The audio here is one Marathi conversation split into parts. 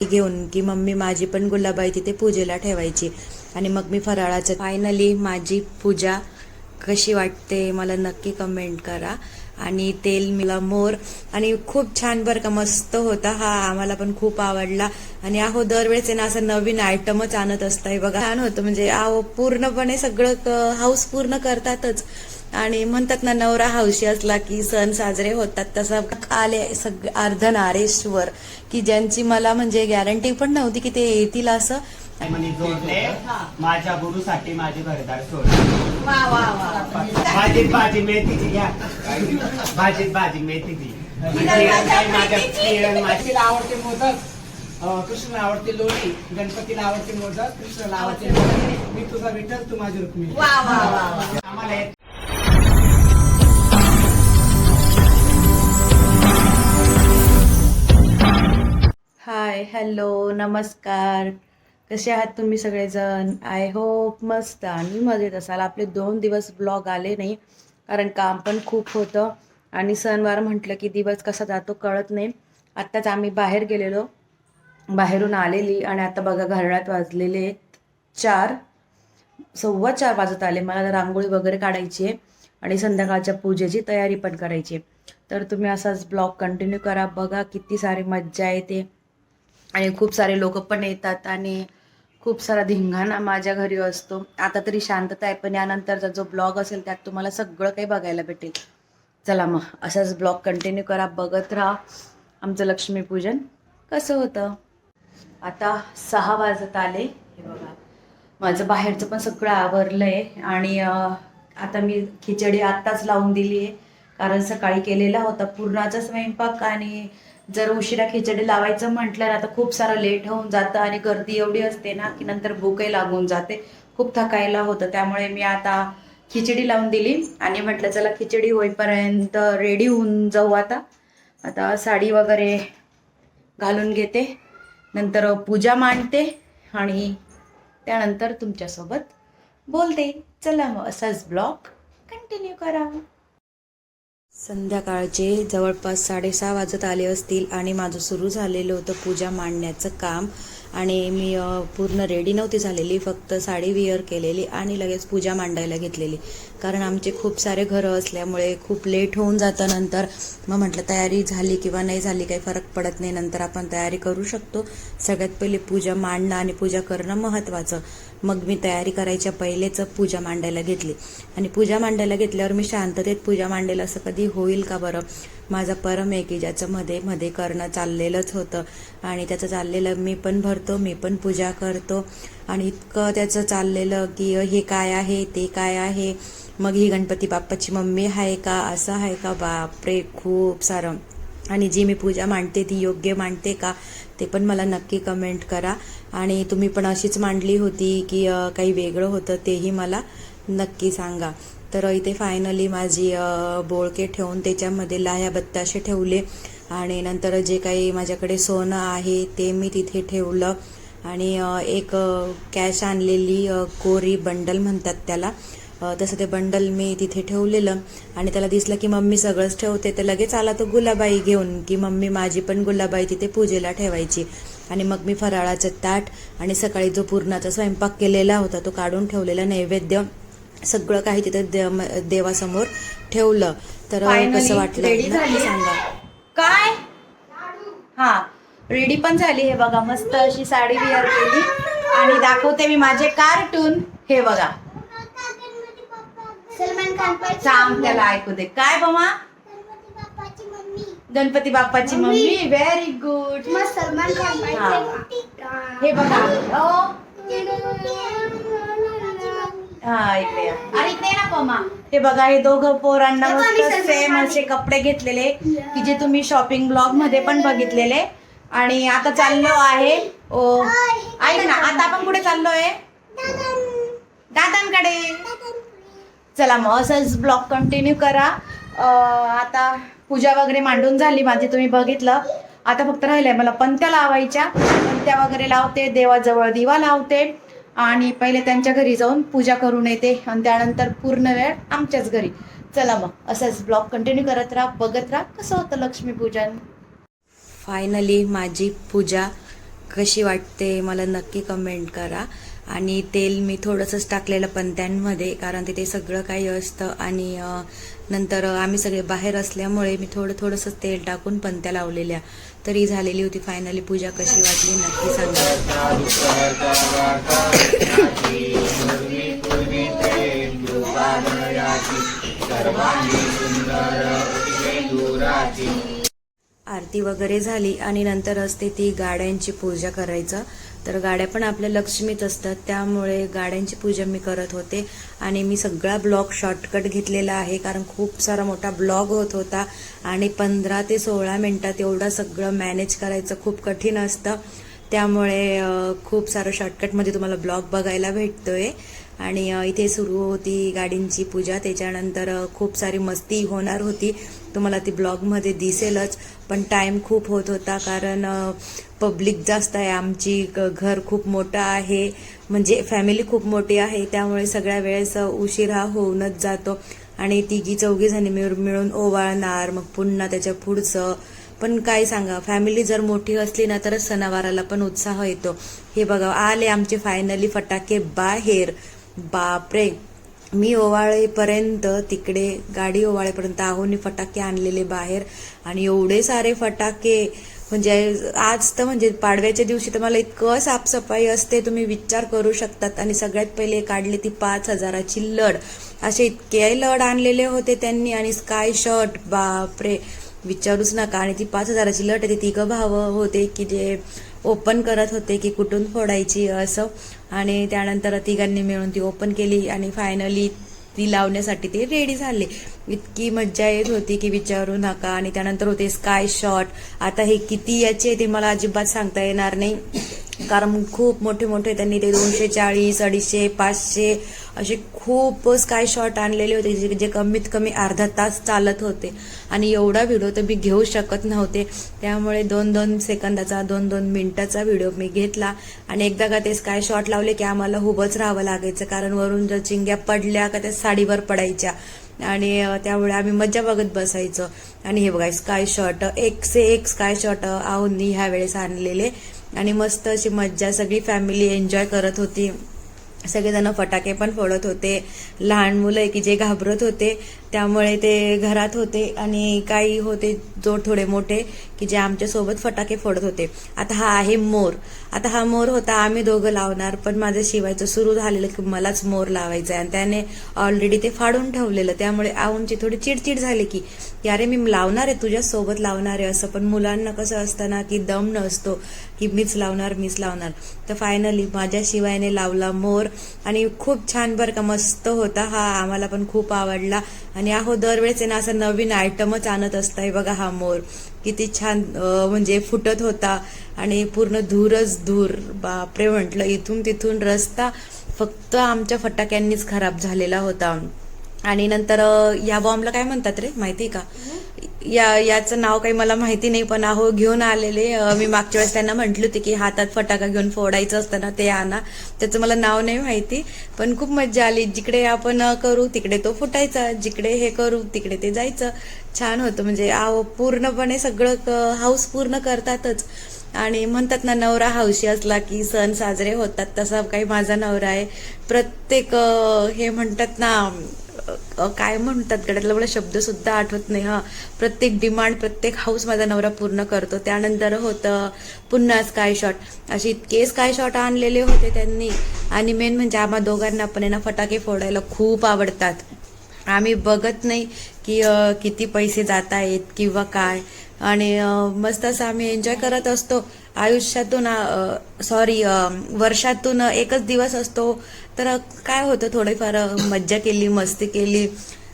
घेऊन की मम्मी माझी पण गुलाबाई तिथे पूजेला ठेवायची. आणि मग मी फराळाचं फायनली माझी पूजा कशी वाटते मला नक्की कमेंट करा. आणि तेल मिला मोर. आणि खूप छान बरं का मस्त होता. हा आम्हाला पण खूप आवडला. आणि अहो दरवेळेस आहे ना असं नवीन आयटमच आणत असताय बघा. छान होतं. म्हणजे अहो पूर्णपणे सगळं हाऊस पूर्ण करतातच. आणि म्हणतात ना नवरा हौशी असला की सण साजरे होतात. तसं आले सग अर्ध नारेश्वर की ज्यांची मला म्हणजे गॅरंटी पण नव्हती की ते येतील असं. माझ्या गुरुसाठी माझे घरदार सोडले वा वा वा. भाजीत भाजी मेथीची घ्या. भाजीत भाजी मेथीची. किरण माझ्या आवडते मोदक? कृष्णाला आवडते लोणी गणपतीला आवडते मोदक कृष्णाला आवडते लोणी मी तुझा विठ्ठल तू माझी रुक्मिणी. वा वा वा वा. आम्हाला हाय हॅलो नमस्कार. कसे आहात तुम्ही सगळेजण? आय होप मस्त. आणि मजेत असाल. आपले दोन दिवस ब्लॉग आले नाही कारण काम पण खूप होतं. आणि सणवार म्हटलं की दिवस कसा जातो कळत नाही. आत्ताच आम्ही बाहेर गेलेलो. बाहेरून आलेली आणि आता बघा घरात वाजलेले चार सव्वा चार वाजत आले. मला रांगोळी वगैरे काढायची आहे आणि संध्याकाळच्या पूजेची तयारी पण करायची आहे. तर तुम्ही असाच ब्लॉग कंटिन्यू करा. बघा किती सारी मज्जा येते. आणि खूप सारे लोक पण येतात आणि खूप सारा धिंगाणा माझ्या घरी असतो. आता तरी शांतता आहे पण यानंतरचा जो ब्लॉग असेल त्यात तुम्हाला सगळं काही बघायला भेटेल. चला मग असाच ब्लॉग कंटिन्यू करा बघत राहा. आमचं लक्ष्मीपूजन कसं होतं? आता सहा वाजत आले. हे बघा. माझं बाहेरचं पण सगळं आवरलं आहे आणि आता मी खिचडी आत्ताच लावून दिली आहे कारण सकाळी केलेला होता पूर्णाचा स्वयंपाक आणि जर उशिरा खिचडी लावायचं म्हटलं ना तर खूप सारं लेट होऊन जातं आणि गर्दी एवढी असते ना की नंतर भूकही लागून जाते. खूप थकायला होतं. त्यामुळे मी आता खिचडी लावून दिली आणि म्हटलं चला खिचडी होईपर्यंत रेडी होऊन जाऊ आता. आता साडी वगैरे घालून घेते. नंतर पूजा मांडते आणि त्यानंतर तुमच्यासोबत बोलते. चला मग असाच ब्लॉग कंटिन्यू करा. संध्याकाळचे जवळपास साडेसहा वाजत आले असतील आणि माझं सुरू झालेलं होतं पूजा मांडण्याचं काम. आणि मी पूर्ण रेडी नव्हती झालेली फक्त साडी विअर केलेली आणि लगेच पूजा मांडायला घेतलेली. कारण आमचे खूप सारे घरं असल्यामुळे खूप लेट होऊन जातं नंतर मग म्हटलं तयारी झाली किंवा नाही झाली काही फरक पडत नाही नंतर आपण तयारी करू शकतो. सगळ्यात पहिले पूजा मांडणं आणि पूजा करणं महत्त्वाचं मग मी तयारी करायच्या पहिलेच पूजा मांडायला घेतली. आणि पूजा मांडायला घेतल्यावर मी शांततेत पूजा मांडेल असं कधी होईल का बरं? माझा परम आहे की ज्याचं मध्ये मध्ये करणं चाललेलंच होतं. आणि त्याचं चाललेलं मी पण भरतो मी पण पूजा करतो. आणि इतकं त्याचं चाललेलं की हे काय आहे ते काय आहे? मग ही गणपती बाप्पाची मम्मी आहे का असं आहे का? बापरे खूप सारं. आणि जी मी पूजा मांडते ती योग्य मांडते का ते पण मला नक्की कमेंट करा. आणि तुम्ही पण अशीच मांडली होती की काही वेगळं होतं तेही मला नक्की सांगा. तर इथे फायनली माझी बोळके ठेवून त्याच्यामध्ये लाह्या बत्ताशे ठेवले. आणि नंतर जे काही माझ्याकडे सोनं आहे ते मी तिथे ठेवलं. आणि एक कॅश आणलेली कोरी बंडल म्हणतात त्याला. तसं ते बंडल मी तिथे ठेवलेलं आणि त्याला दिसलं की मम्मी सगळंच ठेवते. तर लगेच आला तो गुलाबाई घेऊन की मम्मी माझी पण गुलाबाई तिथे पूजेला ठेवायची. आणि मग मी फराळाचं ताट आणि सकाळी जो पूर्णाचा स्वयंपाक केलेला होता तो काढून ठेवलेला नैवेद्य सगळं काही तिथे देवासमोर ठेवलं. तर कसं वाटलं. सांगा. काय? हा रेडी पण झाली. हे बघा मस्त अशी साडी विअर केली. आणि दाखवते मी माझे कार्टून हे बघा. सलमान खान त्याला ऐकू दे. काय बाबा गणपती बाप्पाची mummy. Very good Salman Khan हा. बघा. हा? इकडे या. अरे इकडे ये ना पमा हे बघा हे दोघं पोरांना हे बघा, मी मस्त सलमान सेम खान असे कपडे घेतलेले की जे तुम्ही शॉपिंग ब्लॉगमध्ये पण बघितलेले. आणि आता चाललो आहे. ओ ऐक ना आता आपण कुठे चाललोय? दादांकडे चला मग असंच ब्लॉग कंटिन्यू करा. आता पूजा वगैरे मांडून झाली माझी तुम्ही बघितलं. आता फक्त राहिलंय मला पंत्या लावायच्या. पंत्या वगैरे लावते देवाजवळ दिवा लावते. आणि पहिले त्यांच्या घरी जाऊन पूजा करून येते. आणि त्यानंतर पूर्ण वेळ आमच्याच घरी. चला मग असंच ब्लॉग कंटिन्यू करत राहा बघत राहा. कसं होतं लक्ष्मीपूजन फायनली माझी पूजा कशी वाटते मला नक्की कमेंट करा. आणि तेल मी थोडंसंच टाकलेलं पंत्यांमध्ये कारण तिथे सगळं काही असतं आणि नंतर आम्ही सगळे बाहेर असल्यामुळे मी थोडं थोडंसं तेल टाकून पणत्या लावलेल्या. तरी झालेली होती फायनली पूजा कशी वाटली नक्की सांगा. आरती वगैरे झाली आणि नंतर असते ती गाड्यांची पूजा करायचं. तर गाड्या पण आपल्या लक्ष्मीत असतात. त्यामुळे गाड्यांची पूजा मी करत होते. आणि मी सगळा ब्लॉग शॉर्टकट घेतलेला आहे. कारण खूप सारा मोठा ब्लॉग होत होता. आणि पंधरा ते सोळा मिनिटात एवढं सगळं मॅनेज करायचं खूप कठीण असतं. त्यामुळे खूप सारं शॉर्टकटमध्ये तुम्हाला ब्लॉग बघायला भेटतोय. आणि इथे सुरू होती गाडींची पूजा. त्याच्यानंतर खूप सारी मस्ती होणार होती. तुम्हाला ती ब्लॉगमध्ये दिसेलच पण टाईम खूप होत होता कारण पब्लिक जास्त आहे. आमची घर खूप मोठं आहे. म्हणजे फॅमिली खूप मोठी आहे. त्यामुळे सगळ्या वेळेस उशिरा होऊनच जातो. आणि तिघी चौघी जणी मिळून मिळून ओवाळणार मग पुन्हा त्याच्या पुढचं. पण काय सांगा फॅमिली जर मोठी असली ना तरच सणावाराला पण उत्साह येतो. हे बघा आले आमचे फायनली फटाके बाहेर. बापरे! मी ओवाळेपर्यंत तिकडे गाडी ओवाळेपर्यंत आहोनी फटाके आणलेले बाहेर आणि एवढे सारे फटाके म्हणजे आज तर म्हणजे पाडव्याच्या दिवशी तर मला इतकं साफसफाई असते तुम्ही विचार करू शकतात. आणि सगळ्यात पहिले काढली ती पाच हजाराची लढ. असे इतके लढ आणलेले होते त्यांनी आणि स्काय शर्ट बापरे विचारूच नका. आणि ती पाच हजाराची लट आहे ती तिघं भाव होते की जे ओपन करत होते की कुठून फोडायची असं. आणि त्यानंतर तिघांनी मिळून ती ओपन केली आणि फायनली ती लावण्यासाठी ते रेडी झाले. इतकी मज्जा येत होती की विचारू नका. आणि त्यानंतर होते स्काय शॉट आता हे किती याचे ते मला अजिबात सांगता येणार नाही. कारण खूप मोठे मोठे त्यांनी ते दोनशे चाळीस अडीचशे पाचशे असे खूप स्काय शॉट आणलेले होते जे जे कमीत कमी अर्धा तास चालत होते. आणि एवढा व्हिडिओ तर मी घेऊ शकत नव्हते. त्यामुळे दोन दोन सेकंदाचा दोन दोन मिनिटाचा व्हिडिओ मी घेतला. आणि एकदा का ते स्काय शॉट लावले की आम्हाला हुबच राहावं लागायचं. कारण वरून जर चिंग्या पडल्या का त्या साडीवर पडायच्या. आणि त्यामुळे आम्ही मज्जा बघत बसायचो. आणि हे बघा स्काय शॉट एक से एक स्काय शर्ट आहोंनी ह्या वेळेस आणलेले. आणि मस्त अशी मज्जा सगळी फॅमिली एन्जॉय करत होती. सगळेजण फटाके पण फोडत होते. लहान मुलं आहे की जे घाबरत होते त्यामुळे ते घरात होते आणि काही होते जो थोडे मोठे की जे आमच्यासोबत फटाके फोडत होते. आता हा आहे मोर. आता हा मोर होता आम्ही दोघं लावणार पण माझं शिवायचं सुरू झालेलं की मलाच मोर लावायचा आहे आणि त्याने ऑलरेडी ते फाडून ठेवलेलं. त्यामुळे आमची थोडी चिडचिड झाली की यारे मी लावणार आहे तुझ्यासोबत लावणार आहे असं. पण मुलांना कसं असतं ना की दम नसतो की मीच लावणार मीच लावणार. तर फायनली माझ्या शिवायने लावला मोर. आणि खूप छान बरं का मस्त होता हा. आम्हाला पण खूप आवडला. आणि अहो दरवेळेस ना असं नवीन आयटमच आणत असताय बघा हा मोर. किती छान म्हणजे फुटत होता. आणि पूर्ण धूरच धूर. बापरे म्हटलं इथून तिथून रस्ता फक्त आमच्या फटाक्यांनीच खराब झालेला होता. आणि नंतर ह्या या बॉम्बला काय म्हणतात रे? माहिती का? या याचं नाव काही मला माहिती नाही पण अहो घेऊन आलेले मी मागच्या वेळेस त्यांना म्हटली होती की हातात फटाका घेऊन फोडायचं असतं ना ते आणा. त्याचं मला नाव नाही माहिती पण खूप मज्जा आली. जिकडे आपण करू तिकडे तो फुटायचा. जिकडे हे करू तिकडे ते जायचं. छान होतं. म्हणजे आहो पूर्णपणे सगळं हाऊस पूर्ण करतातच. आणि म्हणतात ना नवरा हौशी असला की सण साजरे होतात तसा काही माझा नवरा आहे. प्रत्येक हे म्हणतात ना काय म्हणतात गड्यातला मला शब्द सुद्धा आठवत नाही हा. प्रत्येक डिमांड प्रत्येक हाऊस माझा नवरा पूर्ण करतो. त्यानंतर होतं पुन्हा स्काय शॉट असे इतके स्काय शॉट आणलेले होते त्यांनी. आणि मेन म्हणजे आम्हा दोघांना पण यांना फटाके फोडायला खूप आवडतात. आम्ही बघत नाही की किती पैसे जात आहेत किंवा काय. आणि मस्त असं आम्ही एन्जॉय करत असतो. आयुष्यातून सॉरी वर्षातून एकच दिवस असतो. तर काय होतं थोडेफार मज्जा केली मस्ती केली.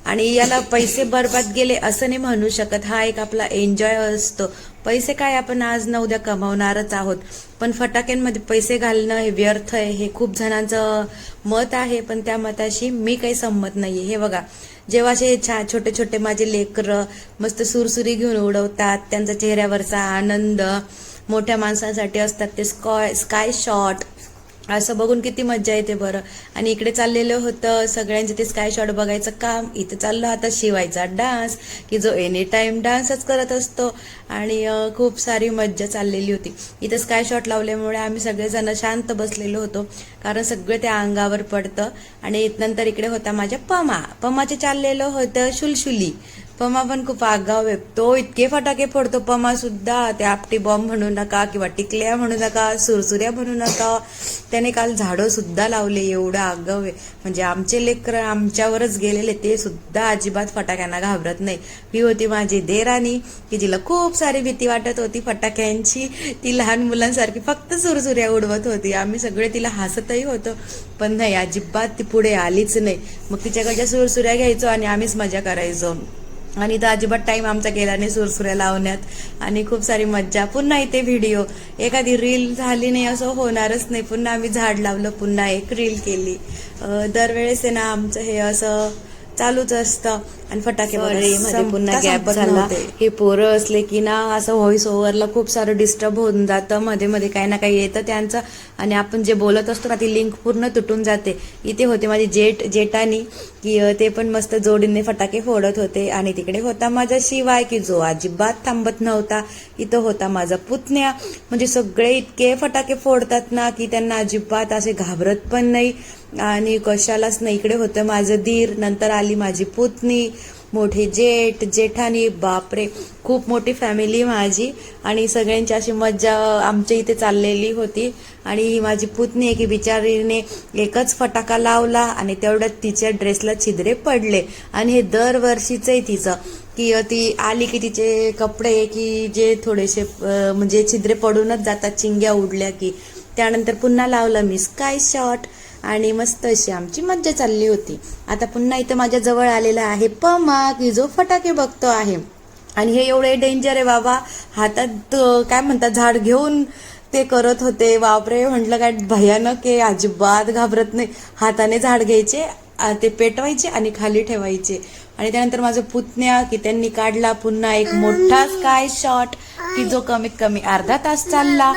आणि याला पैसे बरबाद गेले असं नाही म्हणू शकत. हा एक आपला एन्जॉय असतो. पैसे काय आपण आज न उद्या कमावणारच आहोत. पण फटाक्यांमध्ये पैसे घालणं हे व्यर्थ आहे. हे खूप जणांचं मत आहे. पण त्या मताशी मी काही संमत नाही हे बघा. जेव्हा असे छा छोटे छोटे माझे लेकरं मस्त सुरसुरी घेऊन उडवतात त्यांचा चेहऱ्यावरचा आनंद मोठ्या माणसांसाठी असतात ते स्कॉय स्काय शॉट असं बघून किती मज्जा येते बरं. आणि इकडे चाललेलं होतं सगळ्यांचे ते स्काय शॉट बघायचं काम इथे चाललं आता शिवायचा डान्स की जो एनी टाईम डान्सच करत असतो. आणि खूप सारी मज्जा चाललेली होती. इथं स्काय शॉट लावल्यामुळे आम्ही सगळेजण शांत बसलेलो होतो कारण सगळं त्या अंगावर पडतं. आणि नंतर इकडे होता माझ्या पमा. पमाचे चाललेलं होतं शुलशुली. पमा पण खूप आगाव आहे. तो इतके फटाके फोडतो पमा सुद्धा. ते आपटी बॉम्ब म्हणू नका किंवा टिकल्या म्हणू नका सुरसुऱ्या म्हणू नका. त्याने काल झाडं सुद्धा लावले एवढं आगाव आहे. म्हणजे आमचे लेकर आमच्यावरच गेलेले ते सुद्धा अजिबात फटाक्यांना घाबरत नाही. ही होती माझी देराणी की जिला खूप सारी भीती वाटत होती फटाक्यांची. ती लहान मुलांसारखी फक्त सुरसुऱ्या उडवत होती. आम्ही सगळे तिला हसतही होतो. पण नाही अजिबात ती पुढे आलीच नाही. मग तिच्याकडच्या सुरसुऱ्या घ्यायचो आणि आम्हीच मजा करायचो. आणि तर अजिबात टाइम आमचा गेला नाही सुरसुऱ्या लावण्यात. आणि खूप सारी मज्जा. पुन्हा इथे व्हिडिओ एखादी रील झाली नाही असं होणारच नाही. पुन्हा आम्ही झाड लावलं पुन्हा एक रील केली. दरवेळेस आहे ना आमचं हे असं चालूच असतं. आणि फटाके पुन्हा संपत झाला. हे पोरं असले की ना असं व्हॉइस ओव्हरला खूप सारं डिस्टर्ब होऊन जातं. मध्ये मध्ये काही ना काही येतं त्यांचं. आणि आपण जे बोलत असतो ना ती लिंक पूर्ण तुटून जाते. इथे होते माझी जेट जेटानी की ते पण मस्त जोडीने फटाके फोडत होते. आणि तिकडे होता माझा शिवाय की जो अजिबात थांबत नव्हता. इथं होता माझा पुतण्या. म्हणजे सगळे इतके फटाके फोडतात ना की त्यांना अजिबात असे घाबरत पण नाही. आणि कशालाच नाही. इकडे होतं माझं दीर नंतर आली माझी पुतणी. मोठे जेठ जेठानी बापरे खूप मोठी फॅमिली माझी. आणि सगळ्यांची अशी मज्जा आमच्या इथे चाललेली होती. आणि ही माझी पुतणी आहे की बिचारीने एकच फटाका लावला आणि तेवढ्यात तिच्या ड्रेसला छिद्रे पडले. आणि हे दरवर्षीचं आहे तिचं. की ती आली की तिचे कपडे की जे थोडेसे म्हणजे छिद्रे पडूनच जातात चिंग्या उडल्या की. त्यानंतर पुन्हा लावलं मी स्काय शॉट आणि मस्त अशी आमची मज्जा चालली होती. आता पुन्हा इथं माझ्या जवळ आलेला आहे पमा की जो फटाके बघतो आहे. आणि हे एवढे डेंजर आहे बाबा. हातात काय म्हणतात झाड घेऊन ते करत होते. बापरे म्हटलं काय भयानक आहे. अजिबात घाबरत नाही. हाताने झाड घ्यायचे ते पेटवायचे आणि खाली ठेवायचे. आणि त्यानंतर माझं पुतण्या की त्यांनी काढला पुन्हा एक मोठा स्काय शॉट की जो कमीत कमी अर्धा तास चालला.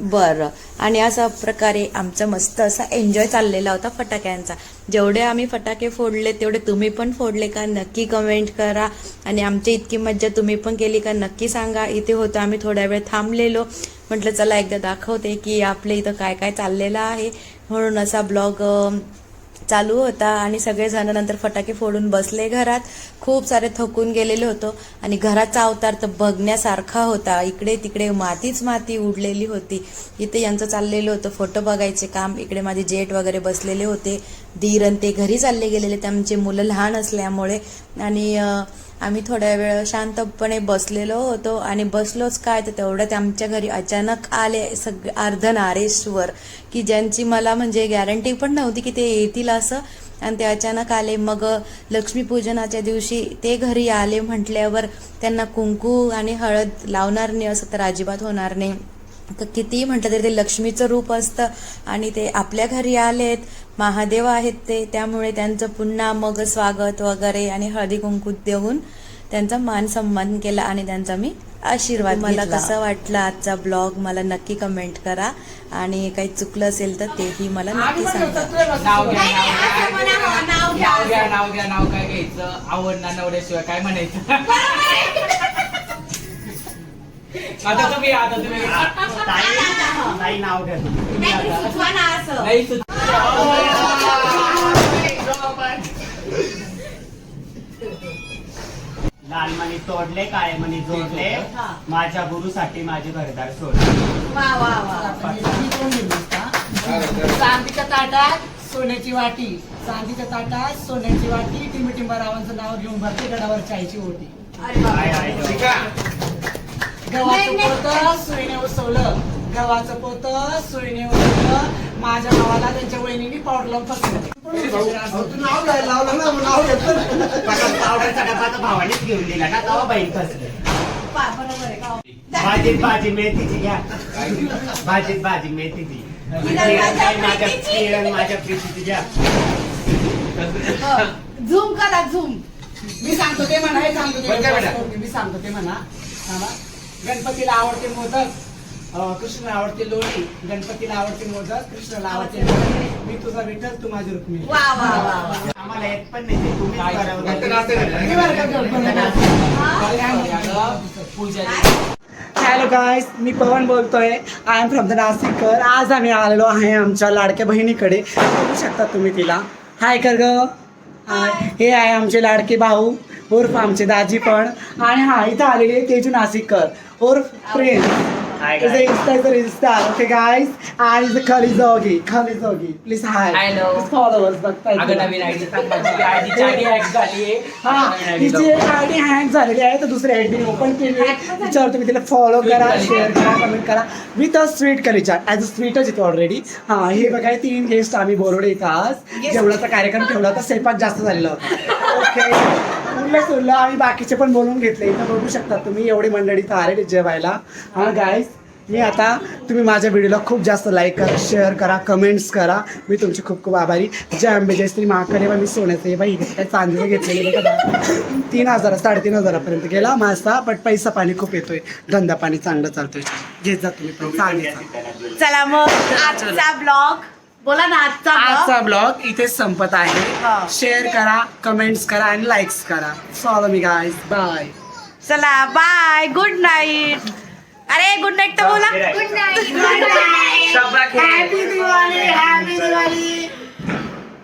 बरं. आणि अशा प्रकारे आमचा मस्त असा एन्जॉय चाललेला होता फटाक्यांचा. जेवढे आम्ही फटाके फोडले तेवढे तुम्ही पण फोडले का? नक्की कमेंट करा. आणि आमची इतकी मज्जा तुम्ही पण केली का? नक्की सांगा. इथे होतो आम्ही थोड्या वेळ थांबलेलो. म्हटलं चला एकदा दाखवते की आपल्या इथं काय काय चाललेलं आहे. म्हणून असा ब्लॉग चालू होता आणि सगळेजण नंतर फटाके फोडून बसले घरात. खूप सारे थकून गेलेले होतो आणि घराचा अवतार तर बघण्यासारखा होता. इकडे तिकडे मातीच माती उडलेली होती. इथे यांचं चाललेलं होतं फोटो बघायचे काम. इकडे माझे जेट वगैरे बसलेले होते. धीर आणि ते घरी चालले गेलेले. त्यांचे मुलं लहान असल्यामुळे. आणि आम्ही थोड्या वेळ शांतपणे बसलेलो होतो आणि बसलोच काय तर तेवढ्यात आमच्या घरी अचानक आले सग अर्धनारेश्वर की ज्यांची मला म्हणजे गॅरंटी पण नव्हती की ते येतील असं. आणि ते अचानक आले. मग लक्ष्मीपूजनाच्या दिवशी ते घरी आले म्हटल्यावर त्यांना कुंकू आणि हळद लावणार नाही असं तर अजिबात होणार नाही. तर कितीही म्हटलं तरी ते लक्ष्मीचं रूप असतं आणि ते आपल्या घरी आलेत महादेव आहेत ते त्यामुळे त्यांचं पुन्हा मग स्वागत वगैरे आणि हळदी कुंकू देऊन त्यांचा मान सन्मान केला आणि त्यांचा मी आशीर्वाद मला कसं वाटलं आजचा ब्लॉग? मला नक्की कमेंट करा. आणि काही चुकलं असेल तर तेही मला नक्की सांगा. नाव घ्या नाव घ्या. नाव घ्या नाव घ्या नाव काय घ्यायचं? आवडणार नवऱ्याशिवाय काय म्हणायचं? आता तुम्ही आता तुम्ही ताई ताई नाव घ्या तुम्ही. आता. नाही सुच- लाल मणी तोडले काळे मणी जोडले. माझ्या गुरुसाठी माझे घरदार सोड चांदीच्या ताटात सोन्याची वाटी. चांदीच्या ताटात सोन्याची वाटी. टिंबटिंबा रावांचं नाव घेऊन भरते गडावर चायची काय आहे? गव्हाचं पोत सुईने उसवलं. गव्हाचं पोत सुईने उसवलं. माझ्या भावाला त्यांच्या वहिनीने पावडर लावून फसवलं. पण पावडरचा डबा तर भावानेच घेऊन दिला ना तेव्हा बहीण फसले भाजीत भाजी मेथीची घ्या. भाजीत भाजी मेथीची. माझ्या किरण माझ्या प्रीतीची. घ्या. झूम करा झूम. मी सांगतो ते म्हणा हे सांगतो ते? मी सांगतो ते म्हणा. गणपतीला आवडते मोदक कृष्णाला आवडते लोणी गणपतीला आवडते मोदक कृष्णाला आवडते. मी तुझा विठ्ठल तू माझी रुक्मिणी. वा आम्हाला एक पण नाही का हॅलो गायस मी पवन बोलतोय. आय एम फ्रॉम द नाशिककर आज आम्ही आलेलो आहे आमच्या लाडक्या बहिणीकडे. बघू शकता तुम्ही तिला. हाय कर ग हे आहे आमचे लाडके भाऊ. उर्फ आमचे दाजी पण. आणि हा इथं आलेले तेजू नाशिककर. उर्फ प्रेम Hi, Is guys. a Insta is a Insta. Okay, guys. And is a Khali Zogi. Khali Zogi. Please hi. Hello. Please follow us. बघताय अगं तुम्ही. नवीन आयडी सांग माझी आयडी आयडी हॅक झाली हा तिची एक आयडी हँग झालेली आहे तर दुसरी आयडी ओपन केली आहे तिच्यावर तुम्ही तिला फॉलो करा शेअर करा कमेंट करा विथ अ स्वीट कलेच्या ॲज अ स्वीटच येतो ऑलरेडी हा हे बघा तीन गेस्ट आम्ही बोलवले इथं आज जेवणाचा कार्यक्रम ठेवला होता स्वयंपाक जास्त झालेला होता ओके उरलं सोडलं आम्ही बाकीचे पण बोलून घेतले. इथं बघू शकता तुम्ही एवढी मंडळी तर आलेली जेवायला. हा गाईस मी आता तुम्ही माझ्या व्हिडिओला खूप जास्त लाईक करा शेअर करा कमेंट्स करा. मी तुमची खूप खूप आभारी. जय आंबे जय श्री महाकाली बा मी सोन्याचं. हे बाई काय चांदीचं घेतलेलं बघा. तीन हजार साडेतीन हजारापर्यंत गेला. माझा बट पैसा पाणी खूप येतोय. धंदा पाणी चांगलं चालतोय. घेत जा तुम्ही पण चांगले चला मग आजचा ब्लॉग बोला ना आजचा आजचा ब्लॉग इथे संपत आहे. शेअर करा कमेंट्स करा आणि लाईक्स करा. फॉलो मी गाईज बाय चला बाय गुड नाईट अरे गुड नाईट तर बोला. Good night happy Diwali happy Diwali